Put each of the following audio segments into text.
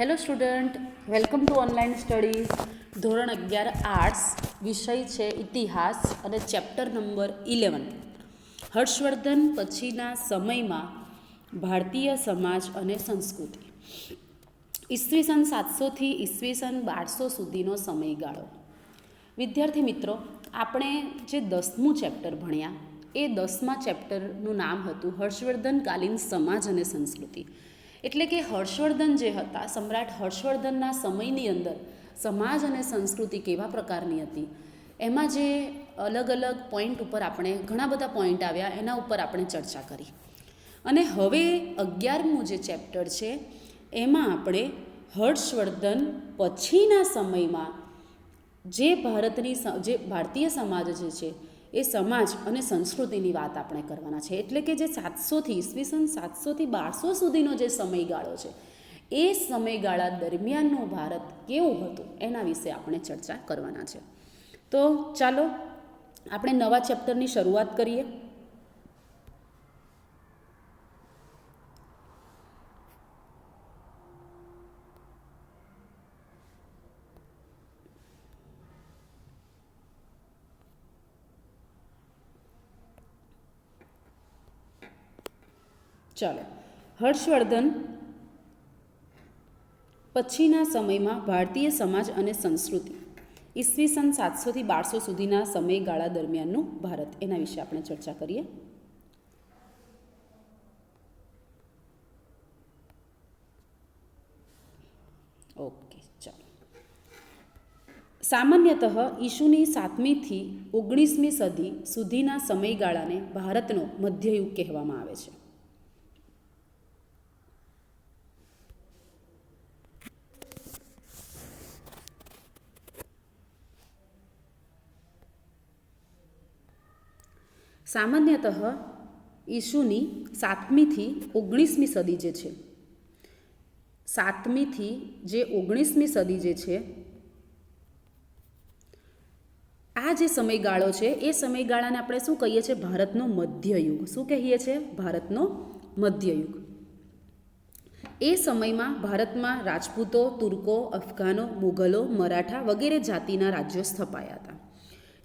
Hello student welcome to online study ધોરણ અગિયાર arts વિષય છે ઇતિહાસ અને ચેપ્ટર નંબર ઇલેવન હર્ષવર્ધન પછીના સમયમાં ભારતીય સમાજ અને સંસ્કૃતિ. ઈસવીસન સાતસોથી ઈસવીસન બારસો સુધીનો સમયગાળો. વિદ્યાર્થી મિત્રો, આપણે જે દસમું ચેપ્ટર ભણ્યા, એ દસમા ચેપ્ટરનું નામ હતું હર્ષવર્ધન કાલીન સમાજ અને સંસ્કૃતિ. એટલે કે હર્ષવર્ધન જે હતા, સમ્રાટ હર્ષવર્ધનના સમયની અંદર સમાજ અને સંસ્કૃતિ કેવા પ્રકારની હતી? એમાં જે અલગ અલગ પોઈન્ટ ઉપર આપણે ઘણા બધા પોઈન્ટ આવ્યા, એના ઉપર આપણે ચર્ચા કરી. અને હવે અગિયારમું જે ચેપ્ટર છે, એમાં આપણે હર્ષવર્ધન પછીના સમયમાં જે ભારતની જે ભારતીય સમાજ જે છે એ સમાજ અને સંસ્કૃતિની વાત આપણે કરવાના છે. એટલે કે જે સાતસોથી ઈસવીસન સાતસોથી બારસો સુધીનો જે સમયગાળો છે, એ સમયગાળા દરમિયાનનું ભારત કેવું હતું એના વિશે આપણે ચર્ચા કરવાના છે. તો ચાલો, આપણે નવા ચેપ્ટરની શરૂઆત કરીએ. ચાલો. હર્ષવર્ધન પછીના સમયમાં ભારતીય સમાજ અને સંસ્કૃતિ. ઈસવીસન સાતસોથી બારસો સુધીના સમયગાળા દરમિયાનનું ભારત. એના વિશે આપણે ચર્ચા કરીએ. ઓકે, ચાલો. સામાન્યતઃ ઈસુની સાતમીથી ઓગણીસમી સદી સુધીના સમયગાળાને ભારતનો મધ્યયુગ કહેવામાં આવે છે. સામાન્યતઃ ઈસુની સાતમીથી ઓગણીસમી સદી જે છે. સાતમીથી જે ઓગણીસમી સદી જે છે, આ જે સમયગાળો છે, એ સમયગાળાને આપણે શું કહીએ છીએ? ભારતનો મધ્યયુગ. શું કહીએ છીએ? ભારતનો મધ્યયુગ. એ સમયમાં ભારતમાં રાજપૂતો, તુર્કો, અફઘાનો, મુઘલો, મરાઠા વગેરે જાતિના રાજ્યો સ્થપાયા હતા.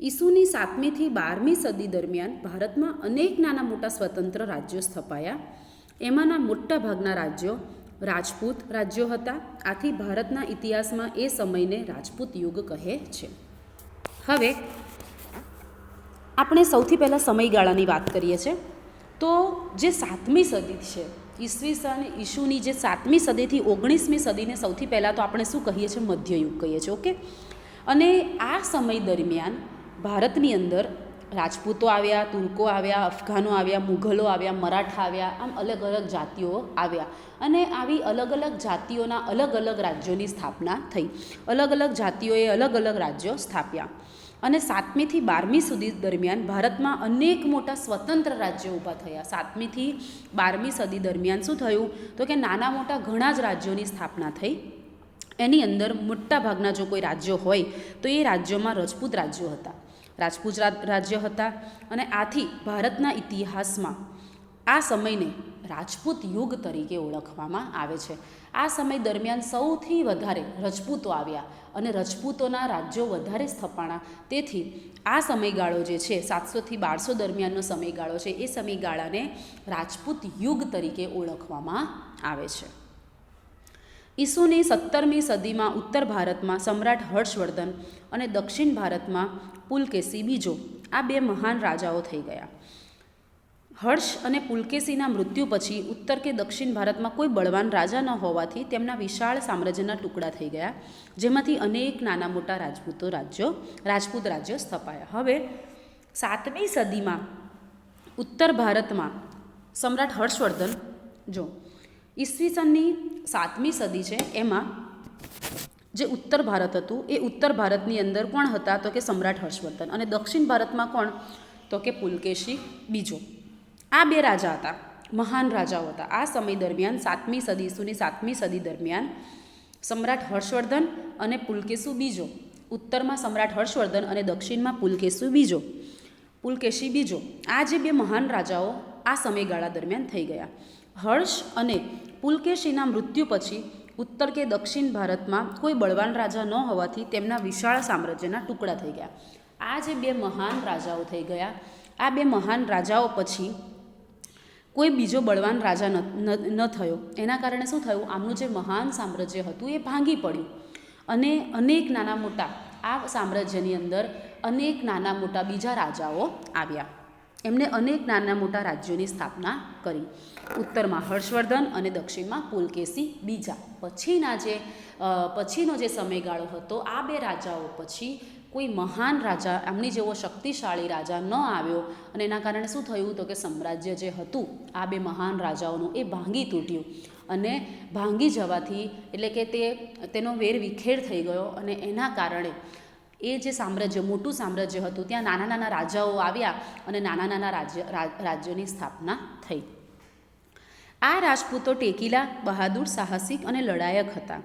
ઈસુની સાતમીથી બારમી સદી દરમિયાન ભારતમાં અનેક નાના મોટા સ્વતંત્ર રાજ્યો સ્થપાયા. એમાંના મોટા ભાગના રાજ્યો રાજપૂત રાજ્યો હતા. આથી ભારતના ઇતિહાસમાં એ સમયને રાજપૂત યુગ કહે છે. હવે આપણે સૌથી પહેલાં સમયગાળાની વાત કરીએ છીએ. તો જે સાતમી સદી છે ઈસવીસન ઈસુની જે સાતમી સદીથી ઓગણીસમી સદીને સૌથી પહેલાં તો આપણે શું કહીએ છીએ? મધ્યયુગ કહીએ છીએ, ઓકે? અને આ સમય દરમિયાન ભારતની અંદર રાજપૂતો આવ્યા, તુર્કો આવ્યા, અફઘાનો આવ્યા, મુઘલો આવ્યા, મરાઠા આવ્યા, આમ અલગ અલગ જાતિઓ આવ્યા. અને આવી અલગ અલગ જાતિઓના અલગ અલગ રાજ્યોની સ્થાપના થઈ. અલગ અલગ જાતિઓએ અલગ અલગ રાજ્યો સ્થાપ્યા. અને સાતમીથી બારમી સુધી દરમિયાન ભારતમાં અનેક મોટા સ્વતંત્ર રાજ્યો ઊભા થયા. સાતમીથી બારમી સદી દરમિયાન શું થયું? તો કે નાના મોટા ઘણા જ રાજ્યોની સ્થાપના થઈ. એની અંદર મોટા ભાગના જો કોઈ રાજ્યો હોય, તો એ રાજ્યોમાં રજપૂત રાજ્યો હતા. રાજપૂત રાજ્ય હતા અને આથી ભારતના ઇતિહાસમાં આ સમયને રાજપૂત યુગ તરીકે ઓળખવામાં આવે છે. આ સમય દરમિયાન સૌથી વધારે રજપૂતો આવ્યા અને રજપૂતોના રાજ્યો વધારે સ્થપાણા. તેથી આ સમયગાળો જે છે સાતસોથી બારસો દરમિયાનનો સમયગાળો છે, એ સમયગાળાને રાજપૂત યુગ તરીકે ઓળખવામાં આવે છે. ઈસુની સત્તરમી સદીમાં ઉત્તર ભારતમાં સમ્રાટ હર્ષવર્ધન અને દક્ષિણ ભારતમાં પુલકેશી બીજો, આ બે મહાન રાજાઓ થઈ ગયા. હર્ષ અને પુલકેશીના મૃત્યુ પછી ઉત્તર કે દક્ષિણ ભારતમાં કોઈ બળવાન રાજા ન હોવાથી તેમના વિશાળ સામ્રાજ્યના ટુકડા થઈ ગયા, જેમાંથી અનેક નાના મોટા રાજપૂતો રાજ્યો, રાજપૂત રાજ્યો સ્થપાયા. હવે સાતમી સદીમાં ઉત્તર ભારતમાં સમ્રાટ હર્ષવર્ધન, જો ઈસવીસનની સાતમી સદી છે, એમાં જે ઉત્તર ભારત હતું, એ ઉત્તર ભારતની અંદર કોણ હતા? તો કે સમ્રાટ હર્ષવર્ધન. અને દક્ષિણ ભારતમાં કોણ? તો કે પુલકેશી બીજો. આ બે રાજા હતા, મહાન રાજાઓ હતા. આ સમય દરમિયાન, સાતમી સદી સુની સાતમી સદી દરમિયાન, સમ્રાટ હર્ષવર્ધન અને પુલકેશુ બીજો. ઉત્તરમાં સમ્રાટ હર્ષવર્ધન અને દક્ષિણમાં પુલકેશુ બીજો. પુલકેશી બીજો. આ જે બે મહાન રાજાઓ આ સમયગાળા દરમિયાન થઈ ગયા. હર્ષ અને પુલકેશીના મૃત્યુ પછી ઉત્તર કે દક્ષિણ ભારતમાં કોઈ બળવાન રાજા ન હોવાથી તેમના વિશાળ સામ્રાજ્યના ટુકડા થઈ ગયા. આ જે બે મહાન રાજાઓ થઈ ગયા, આ બે મહાન રાજાઓ પછી કોઈ બીજો બળવાન રાજા ન થયો. એના કારણે શું થયું? આમનું જે મહાન સામ્રાજ્ય હતું એ ભાંગી પડ્યું. અને અનેક નાના મોટા આ સામ્રાજ્યની અંદર અનેક નાના મોટા બીજા રાજાઓ આવ્યા. એમણે અનેક નાના મોટા રાજ્યોની સ્થાપના કરી. ઉત્તરમાં હર્ષવર્ધન અને દક્ષિણમાં પુલકેશી. બીજા પછીના જે પછીનો જે સમયગાળો હતો, આ બે રાજાઓ પછી કોઈ મહાન રાજા, એમની જેવો શક્તિશાળી રાજા ન આવ્યો. અને એના કારણે શું થયું તો કે સામ્રાજ્ય જે હતું, આ બે મહાન રાજાઓનું એ ભાંગી તૂટ્યું. અને ભાંગી જવાથી, એટલે કે તે, તેનો વેર વિખેર થઈ ગયો અને એના કારણે એ જે સામ્રાજ્ય, મોટું સામ્રાજ્ય હતું, ત્યાં નાના નાના રાજાઓ આવ્યા અને નાના નાના રાજ્ય રાજ્યોની સ્થાપના થઈ. આ રાજપૂતો ટેકીલા, બહાદુર, સાહસિક અને લડાયક હતા.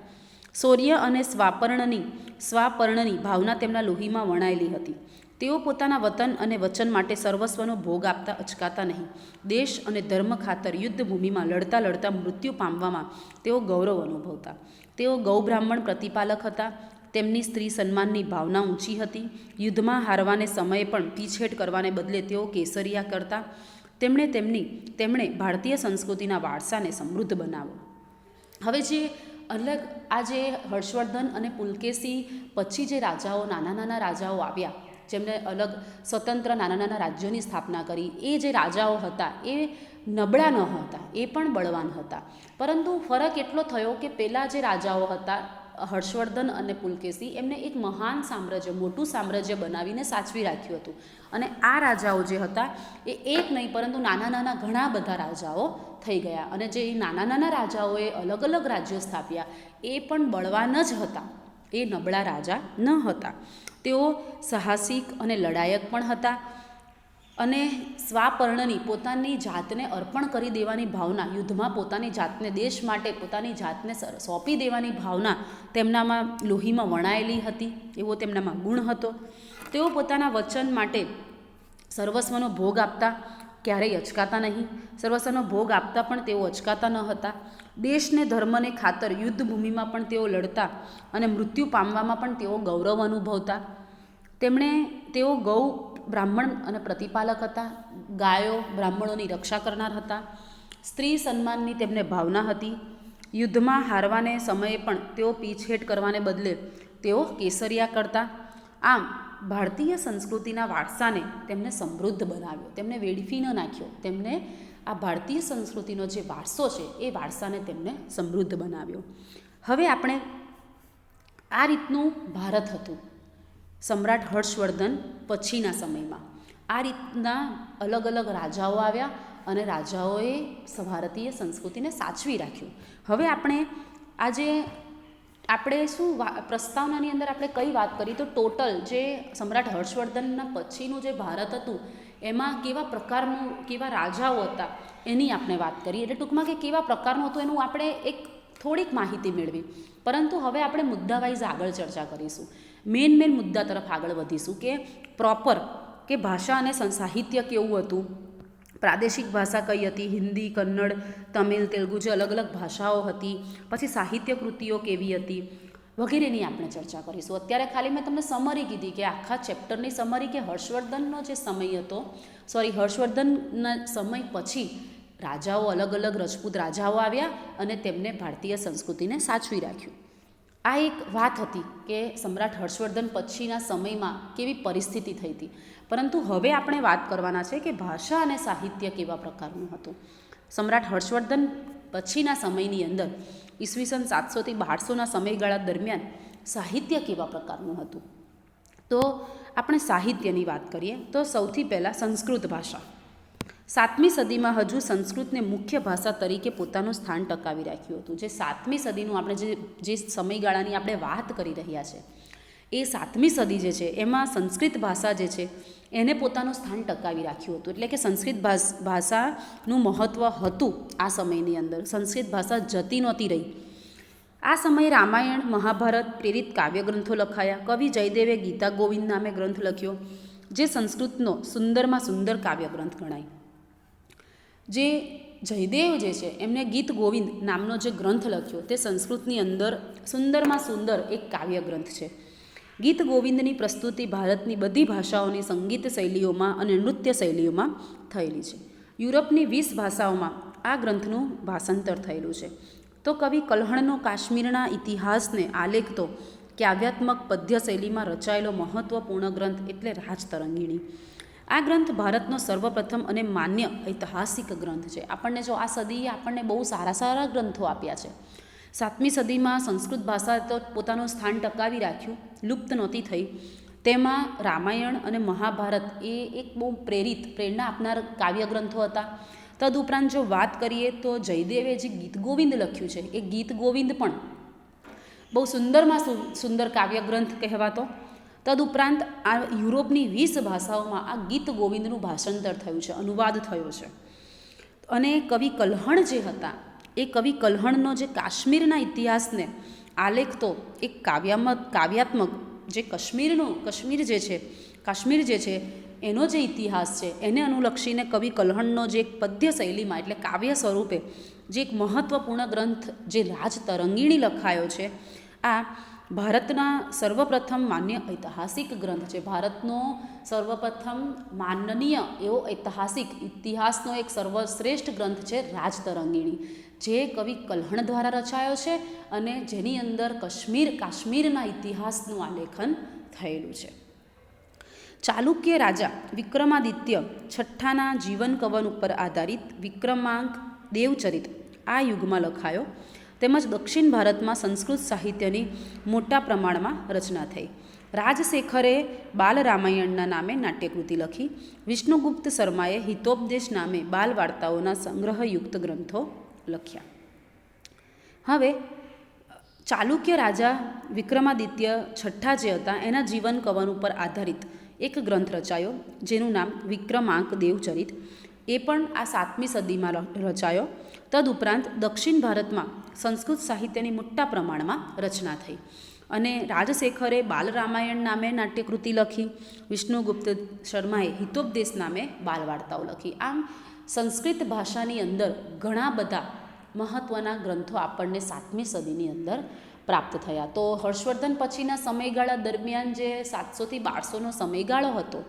શૌર્ય અને સ્વાપર્ણની સ્વાપર્ણની ભાવના તેમના લોહીમાં વણાયેલી હતી. તેઓ પોતાના વતન અને વચન માટે સર્વસ્વનો ભોગ આપતા અચકાતા નહીં. દેશ અને ધર્મ ખાતર યુદ્ધભૂમિમાં લડતા લડતા મૃત્યુ પામવામાં તેઓ ગૌરવ અનુભવતા. તેઓ ગૌબ્રાહ્મણ પ્રતિપાલક હતા તેમની સ્ત્રી સન્માનની ભાવના ઊંચી હતી. યુદ્ધમાં હારવાને સમયે પણ પીછેટ કરવાને બદલે તેઓ કેસરિયા કરતા. તેમણે તેમની, તેમણે ભારતીય સંસ્કૃતિના વારસાને સમૃદ્ધ બનાવ્યો. હવે જે અલગ, આ જે હર્ષવર્ધન અને પુલકેશી પછી જે રાજાઓ, નાના નાના રાજાઓ આવ્યા જેમણે અલગ સ્વતંત્ર નાના નાના રાજ્યોની સ્થાપના કરી, એ જે રાજાઓ હતા, એ નબળા ન હતા, એ પણ બળવાન હતા. પરંતુ ફરક એટલો થયો કે પહેલાં જે રાજાઓ હતા હર્ષવર્ધન અને પુલકેશી એમને એક મહાન સામ્રાજ્ય, મોટું સામ્રાજ્ય બનાવીને સાચવી રાખ્યું હતું. અને આ રાજાઓ જે હતા, એ એક નહીં, પરંતુ નાના નાના ઘણા બધા રાજાઓ થઈ ગયા. અને જે નાના નાના રાજાઓએ અલગ અલગ રાજ્યો સ્થાપ્યા, એ પણ બળવાન જ હતા. એ નબળા રાજા ન હતા. તેઓ સાહસિક અને લડાયક પણ હતા. અને સ્વાપર્ણની, પોતાની જાતને અર્પણ કરી દેવાની ભાવના, યુદ્ધમાં પોતાની જાતને, દેશ માટે પોતાની જાતને સોંપી દેવાની ભાવના તેમનામાં લોહીમાં વણાયેલી હતી, એવો તેમનામાં ગુણ હતો. તેઓ પોતાના વચન માટે સર્વસ્વનો ભોગ આપતા ક્યારેય અચકાતા નહીં. સર્વસ્વનો ભોગ આપતા પણ તેઓ અચકાતા ન હતા. દેશને, ધર્મને ખાતર યુદ્ધભૂમિમાં પણ તેઓ લડતા અને મૃત્યુ પામવામાં પણ તેઓ ગૌરવ અનુભવતા. તેમણે તેઓ ગૌ બ્રાહ્મણ અને પ્રતિપાલક હતા. ગાયો બ્રાહ્મણોની રક્ષા કરનાર હતા. સ્ત્રી સન્માનની તેમને ભાવના હતી. યુદ્ધમાં હારવાને સમયે પણ તેઓ પીછેટ કરવાને બદલે તેઓ કેસરિયા કરતા. આમ, ભારતીય સંસ્કૃતિના વારસાને તેમને સમૃદ્ધ બનાવ્યો. તેમને વેડફી ન નાખ્યો. તેમને આ ભારતીય સંસ્કૃતિનો જે વારસો છે, એ વારસાને તેમને સમૃદ્ધ બનાવ્યો. હવે આપણે આ રીતનું ભારત હતું. સમ્રાટ હર્ષવર્ધન પછીના સમયમાં. આ રીતના અલગ અલગ રાજાઓ આવ્યા અને રાજાઓએ ભારતીય સંસ્કૃતિને સાચવી રાખ્યું. હવે આપણે આજે આપણે શું પ્રસ્તાવનાની અંદર આપણે કઈ વાત કરી? તો ટોટલ જે સમ્રાટ હર્ષવર્ધનના પછીનું જે ભારત હતું, એમાં કેવા પ્રકારનું, કેવા રાજાઓ હતા, એની આપણે વાત કરી. એટલે ટૂંકમાં કે કેવા પ્રકારનું હતું એનું આપણે એક થોડીક માહિતી મેળવી. પરંતુ હવે આપણે મુદ્દાવાઇઝ આગળ ચર્ચા કરીશું. મેન મેન મુદ્દા તરફ આગળ વધીશું કે પ્રોપર કે ભાષા અને સાહિત્ય કેવું હતું? પ્રાદેશિક ભાષા કઈ હતી? હિન્દી, કન્નડ, તમિલ, તેલુગુ જે અલગ અલગ ભાષાઓ હતી, પછી સાહિત્ય કૃતિઓ કેવી હતી વગેરેની આપણે ચર્ચા કરીશું. અત્યારે ખાલી મેં તમને સમરી કીધી કે આખા ચેપ્ટરની સમરી કે હર્ષવર્ધનનો જે સમય હતો સોરી હર્ષવર્ધનના સમય પછી રાજાઓ અલગ અલગ રજપૂત રાજાઓ આવ્યા અને તેમને ભારતીય સંસ્કૃતિને સાચવી રાખ્યું. આ એક વાત હતી કે સમ્રાટ હર્ષવર્ધન પછીના સમયમાં કેવી પરિસ્થિતિ થઈ હતી. પરંતુ હવે આપણે વાત કરવાના છે કે ભાષા અને સાહિત્ય કેવા પ્રકારનું હતું. સમ્રાટ હર્ષવર્ધન પછીના સમયની અંદર, ઈસવીસન સાતસોથી બારસોના સમયગાળા દરમિયાન સાહિત્ય કેવા પ્રકારનું હતું? તો આપણે સાહિત્યની વાત કરીએ, તો સૌથી પહેલાં સંસ્કૃત ભાષા. સાતમી સદીમાં હજુ સંસ્કૃતને મુખ્ય ભાષા તરીકે પોતાનું સ્થાન ટકાવી રાખ્યું હતું. જે સાતમી સદીનું આપણે જે જે સમયગાળાની આપણે વાત કરી રહ્યા છે, એ સાતમી સદી જે છે, એમાં સંસ્કૃત ભાષા જે છે, એને પોતાનું સ્થાન ટકાવી રાખ્યું હતું. એટલે કે સંસ્કૃત ભાષ- ભાષાનું મહત્ત્વ હતું આ સમયની અંદર. સંસ્કૃત ભાષા જતી નહોતી રહી. આ સમયે રામાયણ, મહાભારત, પ્રેરિત કાવ્યગ્રંથો લખાયા. કવિ જયદેવે ગીતા ગોવિંદ નામે ગ્રંથ લખ્યો, જે સંસ્કૃતનો સુંદરમાં સુંદર કાવ્યગ્રંથ ગણાય. જે જયદેવ જે છે, એમને ગીત ગોવિંદ નામનો જે ગ્રંથ લખ્યો, તે સંસ્કૃતની અંદર સુંદરમાં સુંદર એક કાવ્ય ગ્રંથ છે. ગીત ગોવિંદની પ્રસ્તુતિ ભારતની બધી ભાષાઓની સંગીત શૈલીઓમાં અને નૃત્ય શૈલીઓમાં થયેલી છે. યુરોપની વીસ ભાષાઓમાં આ ગ્રંથનું ભાષાંતર થયેલું છે. તો કવિ કલ્હણનો કાશ્મીરના ઇતિહાસને આલેખતો કાવ્યાત્મક પદ્ય શૈલીમાં રચાયેલો મહત્ત્વપૂર્ણ ગ્રંથ એટલે રાજતરંગીણી. આ ગ્રંથ ભારતનો સર્વપ્રથમ અને માન્ય ઐતિહાસિક ગ્રંથ છે. આપણને જો આ સદીએ આપણને બહુ સારા સારા ગ્રંથો આપ્યા છે. સાતમી સદીમાં સંસ્કૃત ભાષા તો પોતાનું સ્થાન ટકાવી રાખ્યું, લુપ્ત નહોતી થઈ. તેમાં રામાયણ અને મહાભારત એ એક બહુ પ્રેરિત, પ્રેરણા આપનાર કાવ્ય ગ્રંથો હતા. તદુપરાંત જો વાત કરીએ તો જયદેવે જે ગીત ગોવિંદ લખ્યું છે, એ ગીત ગોવિંદ પણ બહુ સુંદરમાં સુંદર કાવ્ય ગ્રંથ કહેવાતો. તદુપરાંત આ યુરોપની વીસ ભાષાઓમાં આ ગીત ગોવિંદનું ભાષાંતર થયું છે, અનુવાદ થયો છે. અને કવિ કલ્હણ જે હતા, એ કવિ કલ્હણનો જે કાશ્મીરના ઇતિહાસને આલેખતો એક કાવ્યાત્મક કાવ્યાત્મક જે કાશ્મીરનો, કાશ્મીર જે છે, કાશ્મીર જે છે, એનો જે ઇતિહાસ છે, એને અનુલક્ષીને કવિ કલ્હણનો જે એક પદ્ય શૈલીમાં એટલે કાવ્ય સ્વરૂપે જે એક મહત્ત્વપૂર્ણ ગ્રંથ જે રાજ તરંગીણી લખાયો છે, આ ભારતના સર્વપ્રથમ માન્ય ઐતિહાસિક ગ્રંથ છે. ભારતનો સર્વપ્રથમ માનનીય એવો ઐતિહાસિક ઇતિહાસનો એક સર્વશ્રેષ્ઠ ગ્રંથ છે રાજતરંગીણી. જે કવિ કલ્હણ દ્વારા રચાયો છે અને જેની અંદર કાશ્મીર, કાશ્મીરના ઇતિહાસનું આલેખન થયેલું છે. ચાલુક્ય રાજા વિક્રમાદિત્ય છઠ્ઠાના જીવન કવન ઉપર આધારિત વિક્રમાંક દેવચરિત આ યુગમાં લખાયો. તેમજ દક્ષિણ ભારતમાં સંસ્કૃત સાહિત્યની મોટા પ્રમાણમાં રચના થઈ. રાજશેખરે બાલ રામાયણના નામે નાટ્યકૃતિ લખી. વિષ્ણુગુપ્ત શર્માએ હિતોપદેશ નામે બાલ વાર્તાઓના સંગ્રહયુક્ત ગ્રંથો લખ્યા. હવે, ચાલુક્ય રાજા વિક્રમાદિત્ય છઠ્ઠા જે હતા, એના જીવન કવન ઉપર આધારિત એક ગ્રંથ રચાયો, જેનું નામ વિક્રમાંક દેવચરિત એ પણ આ સાતમી સદીમાં રચાયો. તદુપરાંત દક્ષિણ ભારતમાં સંસ્કૃત સાહિત્યની મોટા પ્રમાણમાં રચના થઈ. અને રાજશેખરે બાલ રામાયણ નામે નાટ્યકૃતિ લખી, વિષ્ણુગુપ્ત શર્માએ હિતોપદેશ નામે બાલવાર્તાઓ લખી. આમ, સંસ્કૃત ભાષાની અંદર ઘણા બધા મહત્ત્વના ગ્રંથો આપણને સાતમી સદીની અંદર પ્રાપ્ત થયા. તો હર્ષવર્ધન પછીના સમયગાળા દરમિયાન જે સાતસોથી બારસોનો સમયગાળો હતો,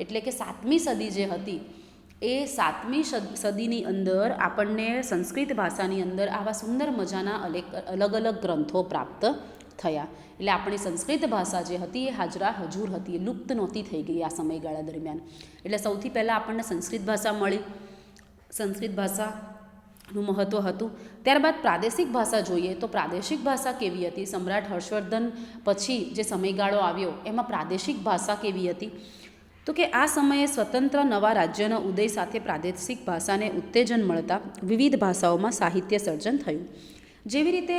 એટલે કે સાતમી સદી જે હતી એ સાતમી સદ- સદીની અંદર આપણને સંસ્કૃત ભાષાની અંદર આવા સુંદર મજાના અલેક અલગ અલગ ગ્રંથો પ્રાપ્ત થયા. એટલે આપણી સંસ્કૃત ભાષા જે હતી એ હાજરા હજુર હતી, એ લુપ્ત નહોતી થઈ ગઈ આ સમયગાળા દરમિયાન. એટલે સૌથી પહેલાં આપણને સંસ્કૃત ભાષા મળી. સંસ્કૃત ભાષાનું મહત્ત્વ હતું. ત્યારબાદ પ્રાદેશિક ભાષા જોઈએ તો પ્રાદેશિક ભાષા કેવી હતી? સમ્રાટ હર્ષવર્ધન પછી જે સમયગાળો આવ્યો, એમાં પ્રાદેશિક ભાષા કેવી હતી? તો કે આ સમયે સ્વતંત્ર નવા રાજ્યના ઉદય સાથે પ્રાદેશિક ભાષાને ઉત્તેજન મળતા વિવિધ ભાષાઓમાં સાહિત્ય સર્જન થયું. જેવી રીતે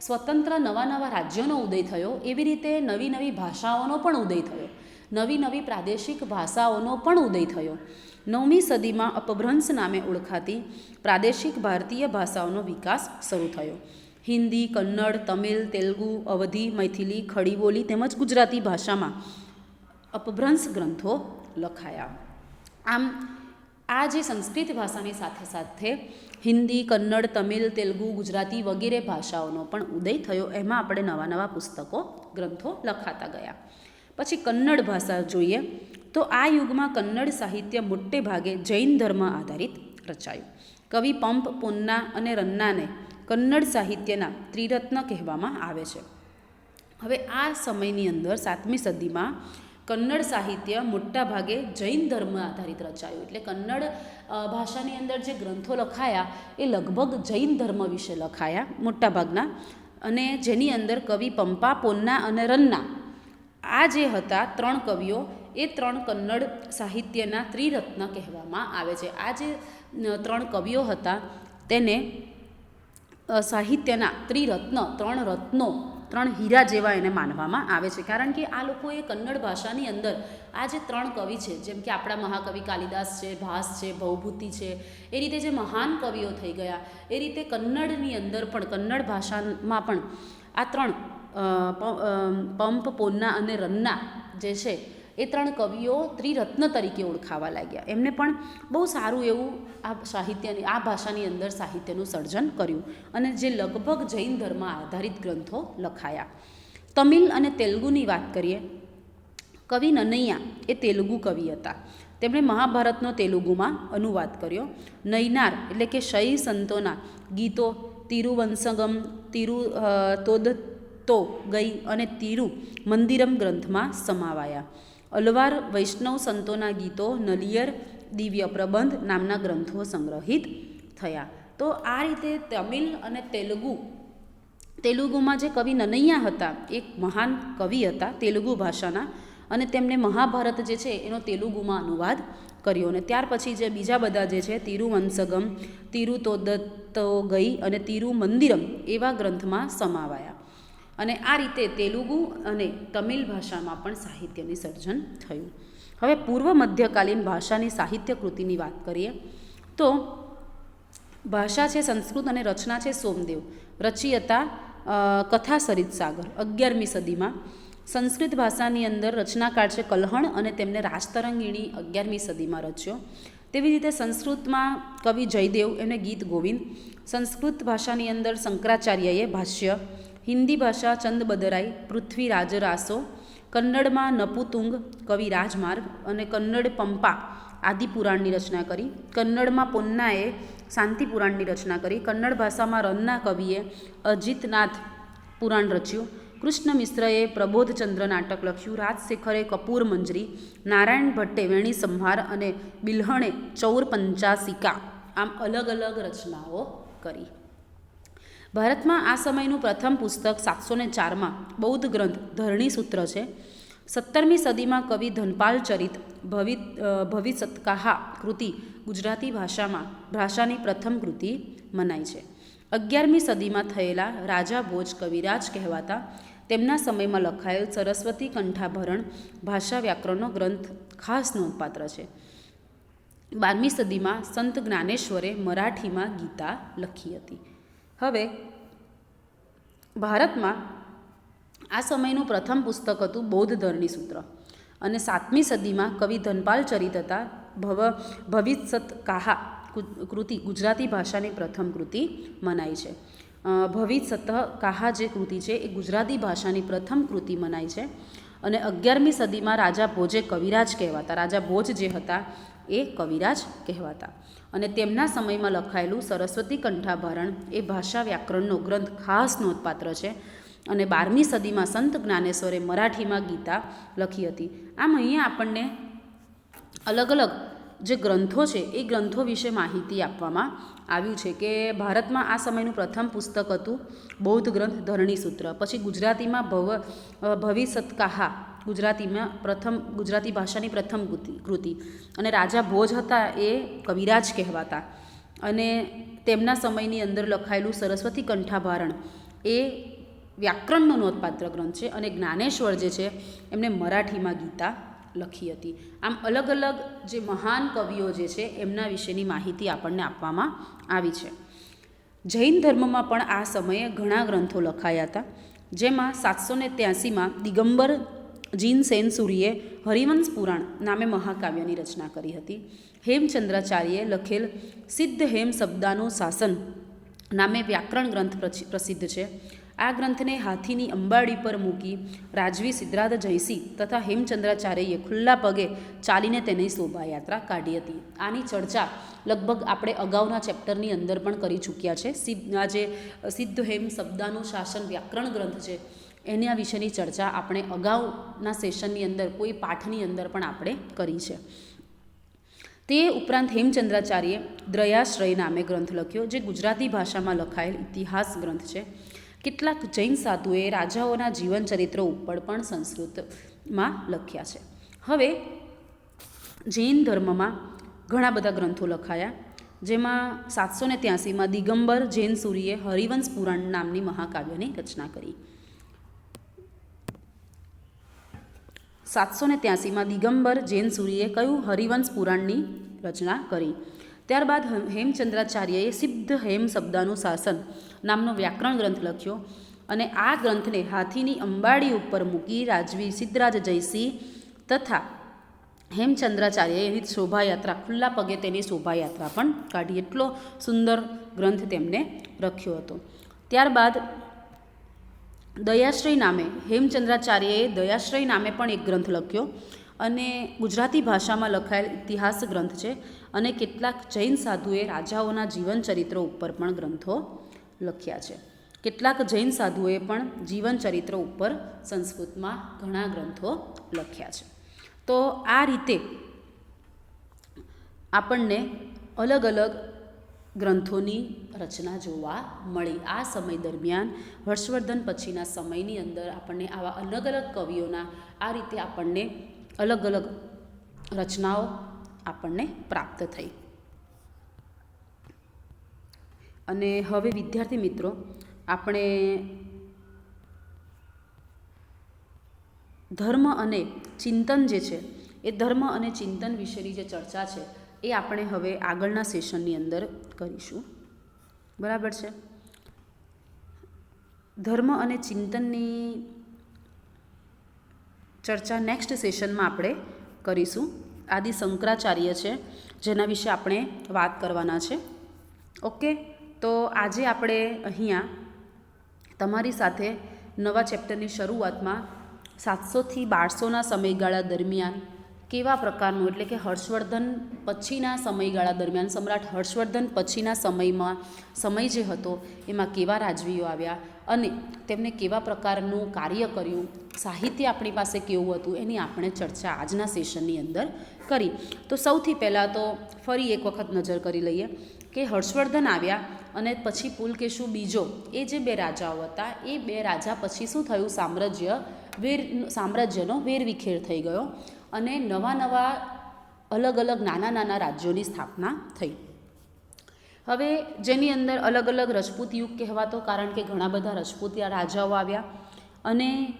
સ્વતંત્ર નવા નવા રાજ્યોનો ઉદય થયો, એવી રીતે નવી નવી ભાષાઓનો પણ ઉદય થયો. નવી નવી પ્રાદેશિક ભાષાઓનો પણ ઉદય થયો. નવમી સદીમાં અપભ્રંશ નામે ઓળખાતી પ્રાદેશિક ભારતીય ભાષાઓનો વિકાસ શરૂ થયો. હિન્દી, કન્નડ, તમિલ, તેલુગુ, અવધી, મૈથિલી, ખડી બોલી તેમજ ગુજરાતી ભાષામાં અપભ્રંશ ગ્રંથો લખાયા. આમ, આ જે સંસ્કૃત ભાષાની સાથે સાથે હિન્દી, કન્નડ, તમિલ, તેલુગુ, ગુજરાતી વગેરે ભાષાઓનો પણ ઉદય થયો, એમાં આપણે નવા નવા પુસ્તકો, ગ્રંથો લખાતા ગયા. પછી કન્નડ ભાષા જોઈએ, તો આ યુગમાં કન્નડ સાહિત્ય મોટે ભાગે જૈન ધર્મ આધારિત રચાયું. કવિ પંપ, પુન્ના અને રન્નાને કન્નડ સાહિત્યના ત્રિરત્ન કહેવામાં આવે છે. હવે આ સમયની અંદર સાતમી સદીમાં કન્નડ સાહિત્ય મોટા ભાગે જૈન ધર્મ આધારિત રચાયું. એટલે કન્નડ ભાષાની અંદર જે ગ્રંથો લખાયા, એ લગભગ જૈન ધર્મ વિશે લખાયા મોટાભાગના. અને જેની અંદર કવિ પંપા, પોન્ના અને રન્ના. આ જે હતા ત્રણ કવિઓ, એ ત્રણ કન્નડ સાહિત્યના ત્રિરત્ન કહેવામાં આવે છે. આ જે ત્રણ કવિઓ હતા, તેને સાહિત્યના ત્રિરત્ન, ત્રણ રત્નો ત્રણ હીરા જેવા એને માનવામાં આવે છે. કારણ કે આ લોકોએ કન્નડ ભાષાની અંદર આ જે ત્રણ કવિ છે, જેમ કે આપણા મહાકવિ કાલિદાસ છે, ભાસ છે, ભવભૂતિ છે, એ રીતે જે મહાન કવિઓ થઈ ગયા, એ રીતે કન્નડની અંદર પણ, કન્નડ ભાષામાં પણ આ ત્રણ પંપ, પોન્ના અને રન્ના જે છે એ ત્રણ કવિઓ ત્રિરત્ન તરીકે ઓળખાવા લાગ્યા. એમને પણ બહુ સારું એવું આ સાહિત્યની, આ ભાષાની અંદર સાહિત્યનું સર્જન કર્યું અને જે લગભગ જૈન ધર્મ આધારિત ગ્રંથો લખાયા. તમિલ અને તેલુગુની વાત કરીએ, કવિ નનૈયા એ તેલુગુ કવિ હતા. તેમણે મહાભારતનો તેલુગુમાં અનુવાદ કર્યો. નૈનાર એટલે કે શૈ સંતોના ગીતો તિરુવંશગમ તિરુ તોદતો ગઈ અને તિરુ મંદિરમ ગ્રંથમાં સમાવાયા. અલવાર વૈષ્ણવ સંતોના ગીતો નલિયર, દિવ્ય પ્રબંધ નામના ગ્રંથો સંગ્રહિત થયા. તો આ રીતે તમિલ અને તેલુગુ, તેલુગુમાં જે કવિ નનૈયા હતા, એક મહાન કવિ હતા તેલુગુ ભાષાના અને તેમણે મહાભારત જે છે એનો તેલુગુમાં અનુવાદ કર્યો અને ત્યાર પછી જે બીજા બધા જે છે તિરુવંશગમ તિરુતોદત્તો ગઈ અને તિરુમંદિરમ એવા ગ્રંથમાં સમાવાયા. અને આ રીતે તેલુગુ અને તમિલ ભાષામાં પણ સાહિત્યની સર્જન થયું. હવે પૂર્વ મધ્યકાલીન ભાષાની સાહિત્ય કૃતિની વાત કરીએ, તો ભાષા છે સંસ્કૃત અને રચના છે સોમદેવ. રચી હતા કથા સરિત સાગર, અગિયારમી સદીમાં. સંસ્કૃત ભાષાની અંદર રચનાકાર છે કલ્હણ અને તેમને રાજતરંગીણી અગિયારમી સદીમાં રચ્યો. તેવી રીતે સંસ્કૃતમાં કવિ જયદેવ એમને ગીત ગોવિંદ. સંસ્કૃત ભાષાની અંદર શંકરાચાર્યએ ભાષ્ય હિન્દી ભાષા ચંદબદરાઈ પૃથ્વી રાજરાસો, કન્નડમાં નપુતુંગ, કવિ રાજમાર્ગ અને કન્નડ પંપા આદિપુરાણની રચના કરી. કન્નડમાં પોન્નાએ શાંતિપુરાણની રચના કરી. કન્નડ ભાષામાં રન્ના કવિએ અજીતનાથ પુરાણ રચ્યું. કૃષ્ણ મિશ્રએ પ્રબોધચંદ્ર નાટક લખ્યું. રાજશેખરે કપૂર મંજરી, નારાયણ ભટ્ટે વેણી સંહાર અને બિલ્હણે ચૌર પંચાસિકા આમ અલગ અલગ રચનાઓ કરી. ભારતમાં આ સમયનું પ્રથમ પુસ્તક સાતસો ને ચારમાં બૌદ્ધ ગ્રંથ ધરણી સૂત્ર છે. સત્તરમી સદીમાં કવિ ધનપાલ ચરિત ભવિ ભવિસત્કાહા કૃતિ ગુજરાતી ભાષામાં ભાષાની પ્રથમ કૃતિ મનાય છે. અગિયારમી સદીમાં થયેલા રાજા ભોજ કવિરાજ કહેવાતા તેમના સમયમાં લખાયેલ સરસ્વતી કંઠાભરણ ભાષા વ્યાકરણનો ગ્રંથ ખાસ નોંધપાત્ર છે. બારમી સદીમાં સંત જ્ઞાનેશ્વરે મરાઠીમાં ગીતા લખી હતી. હવે ભારતમાં આ સમયનું પ્રથમ પુસ્તક હતું બૌદ્ધ ધરણી સૂત્ર. અને સાતમી સદીમાં કવિ ધનપાલ ચરિત હતા ભવ, ભવિષ્યત કાહા કૃતિ, ગુજરાતી ભાષાની પ્રથમ કૃતિ મનાય છે. ભવિષ્યત કાહા જે કૃતિ છે એ ગુજરાતી ભાષાની પ્રથમ કૃતિ મનાય છે. અને અગિયારમી સદીમાં રાજા ભોજે કવિરાજ કહેવાતા. રાજા ભોજ જે હતા એ કવિરાજ કહેવાતા. અને તેમના સમયમાં લખાયેલું સરસ્વતી કંઠાભરણ એ ભાષા વ્યાકરણનો ગ્રંથ ખાસ નોંધપાત્ર છે. અને બારમી સદીમાં સંત જ્ઞાનેશ્વરે મરાઠીમાં ગીતા લખી હતી. આમ અહીંયા આપણને અલગ અલગ જે ગ્રંથો છે એ ગ્રંથો વિશે માહિતી આપવામાં આવ્યું છે કે ભારતમાં આ સમયનું પ્રથમ પુસ્તક હતું બૌદ્ધ ગ્રંથ ધરણી સૂત્ર. પછી ગુજરાતીમાં ભવ ભવિસત્કાહા ગુજરાતીમાં પ્રથમ, ગુજરાતી ભાષાની પ્રથમ કૃતિ. અને રાજા ભોજ હતા એ કવિરાજ કહેવાતા. અને તેમના સમયની અંદર લખાયેલું સરસ્વતી કંઠાભારણ એ વ્યાકરણનો નોંધપાત્ર ગ્રંથ છે અને જ્ઞાનેશ્વર જે છે એમને મરાઠીમાં ગીતા લખી હતી. આમ અલગ અલગ જે મહાન કવિઓ જે છે, એમના વિશેની માહિતી આપણને આપવામાં આવી છે. જૈન ધર્મમાં પણ આ સમયે ઘણા ગ્રંથો લખાયા હતા, જેમાં સાતસો ને ત્યાસીમાં દિગંબર જીન સેન સૂરીએ હરિવંશ પુરાણ નામે મહાકાવ્યની રચના કરી હતી. હેમચંદ્રાચાર્યે લખેલ સિદ્ધ હેમ શબ્દાનું શાસન નામે વ્યાકરણ ગ્રંથ પ્રસિદ્ધ છે. આ ગ્રંથને હાથીની અંબાડી પર મૂકી રાજવી સિદ્ધરાજ જયસિંહ તથા હેમચંદ્રાચાર્યએ ખુલ્લા પગે ચાલીને તેની શોભાયાત્રા કાઢી હતી. આની ચર્ચા લગભગ આપણે અગાઉના ચેપ્ટરની અંદર પણ કરી ચૂક્યા છે. આ જે સિદ્ધ હેમ શબ્દાનું શાસન વ્યાકરણ ગ્રંથ છે, એના વિશેની ચર્ચા આપણે અગાઉના સેશનની અંદર, કોઈ પાઠની અંદર પણ આપણે કરી છે. તે ઉપરાંત હેમચંદ્રાચાર્યે દ્રયાશ્રય નામે ગ્રંથ લખ્યો, જે ગુજરાતી ભાષામાં લખાયેલ ઇતિહાસ ગ્રંથ છે. કેટલાક જૈન સાધુએ રાજાઓના જીવન ચરિત્રો ઉપર પણ સંસ્કૃતમાં લખ્યા છે. હવે જૈન ધર્મમાં ઘણા બધા ગ્રંથો લખાયા, જેમાં સાતસો ને ત્યાસીમાં દિગંબર જૈન સૂરીએ હરિવંશ પુરાણ નામની મહાકાવ્યની રચના કરી. સાતસો ને ત્યાસીમાં દિગંબર જૈન સૂરીએ કયું હરિવંશ પુરાણની રચના કરી? ત્યારબાદ હેમચંદ્રાચાર્યએ સિદ્ધ હેમ શબ્દાનું શાસન નામનો વ્યાકરણ ગ્રંથ લખ્યો અને આ ગ્રંથને હાથીની અંબાડી ઉપર મૂકી રાજવી સિદ્ધરાજ જયસિંહ તથા હેમચંદ્રાચાર્યએ એની શોભાયાત્રા, ખુલ્લા પગે તેની શોભાયાત્રા પણ કાઢી. એટલો સુંદર ગ્રંથ તેમને લખ્યો હતો. ત્યારબાદ દયાશ્રય નામે, હેમચંદ્રાચાર્યએ દયાશ્રય નામે પણ એક ગ્રંથ લખ્યો અને ગુજરાતી ભાષામાં લખાયેલ ઇતિહાસ ગ્રંથ છે અને કેટલાક જૈન સાધુએ રાજાઓના જીવન ચરિત્રો ઉપર પણ ગ્રંથો લખ્યા છે. કેટલાક જૈન સાધુએ પણ જીવન ચરિત્રો ઉપર સંસ્કૃતમાં ઘણા ગ્રંથો લખ્યા છે. તો આ રીતે આપણને અલગ અલગ ગ્રંથોની રચના જોવા મળી. આ સમય દરમિયાન હર્ષવર્ધન પછીના સમયની અંદર આપણને આવા અલગ અલગ કવિઓના આ રીતે આપણને અલગ અલગ રચનાઓ આપણને પ્રાપ્ત થઈ. અને હવે વિદ્યાર્થી મિત્રો, આપણે ધર્મ અને ચિંતન જે છે, એ ધર્મ અને ચિંતન વિશેની જે ચર્ચા છે, એ આપણે હવે આગળના સેશનની અંદર કરીશું. બરાબર છે? ધર્મ અને ચિંતનની ચર્ચા નેક્સ્ટ સેશનમાં આપણે કરીશું. આદિ શંકરાચાર્ય છે, જેના વિશે આપણે વાત કરવાના છે. ઓકે? તો આજે આપણે અહીંયા તમારી સાથે નવા ચેપ્ટરની શરૂઆતમાં સાતસોથી બારસોના સમયગાળા દરમિયાન કેવા પ્રકારનું, એટલે કે હર્ષવર્ધન પછીના સમયગાળા દરમિયાન, સમ્રાટ હર્ષવર્ધન પછીના સમયમાં, સમય જે હતો, એમાં કેવા રાજવીઓ આવ્યા અને તેમને કેવા પ્રકારનું કાર્ય કર્યું, સાહિત્ય આપણી પાસે કેવું હતું, એની આપણે ચર્ચા આજના સેશનની અંદર કરી. તો સૌથી પહેલાં તો ફરી એક વખત નજર કરી લઈએ કે હર્ષવર્ધન આવ્યા અને પછી પુલકેશુ બીજો, એ જે બે રાજાઓ હતા, એ બે રાજા પછી શું થયું, સામ્રાજ્ય વેર, સામ્રાજ્યનો વેરવિખેર થઈ ગયો અને નવા નવા અલગ અલગ નાના નાના રાજ્યોની સ્થાપના થઈ. હવે જેની અંદર અલગ અલગ રજપૂત યુગ કહેવાતો, કારણ કે ઘણા બધા રજપૂત રાજાઓ આવ્યા. અને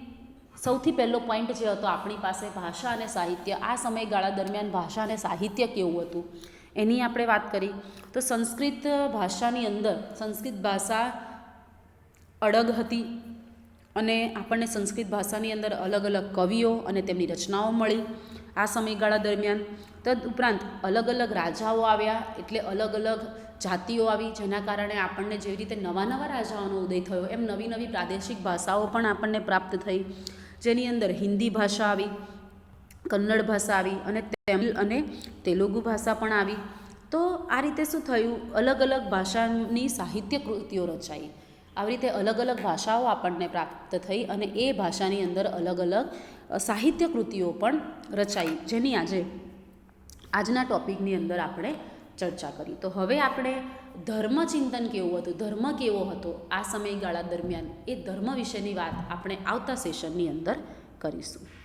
સૌથી પહેલો પોઈન્ટ જે હતો આપણી પાસે ભાષા અને સાહિત્ય. આ સમયગાળા દરમિયાન ભાષા અને સાહિત્ય કેવું હતું? એની આપણે વાત કરી. તો સંસ્કૃત ભાષાની અંદર, સંસ્કૃત ભાષા અડગ હતી અને આપણને સંસ્કૃત ભાષાની અંદર અલગ અલગ કવિઓ અને તેમની રચનાઓ મળી. આ સમયગાળા દરમિયાન તદ ઉપરાંત અલગ અલગ રાજાઓ આવ્યા, એટલે અલગ અલગ જાતિઓ આવી, જેના કારણે આપણને જેવી રીતે નવા નવા રાજાઓનો ઉદય થયો. એમ નવી નવી પ્રાદેશિક ભાષાઓ પણ આપણને પ્રાપ્ત થઈ. જેની અંદર હિન્દી ભાષા આવી, કન્નડ ભાષા આવી અને તેમિલ અને તેલુગુ ભાષા પણ આવી. તો આ રીતે શું થયું? અલગ અલગ ભાષાની સાહિત્ય કૃતિઓ રચાઈ. આવી રીતે અલગ અલગ ભાષાઓ આપણને પ્રાપ્ત થઈ અને એ ભાષાની અંદર અલગ અલગ સાહિત્ય કૃતિઓ પણ રચાઈ, જેની આજે આજના ટોપિકની અંદર આપણે ચર્ચા કરી. તો હવે આપણે ધર્મચિંતન કેવું હતું, ધર્મ કેવો હતો, આ સમયગાળા દરમિયાન એ ધર્મ વિશેની વાત આપણે આવતા સેશનની અંદર કરીશું.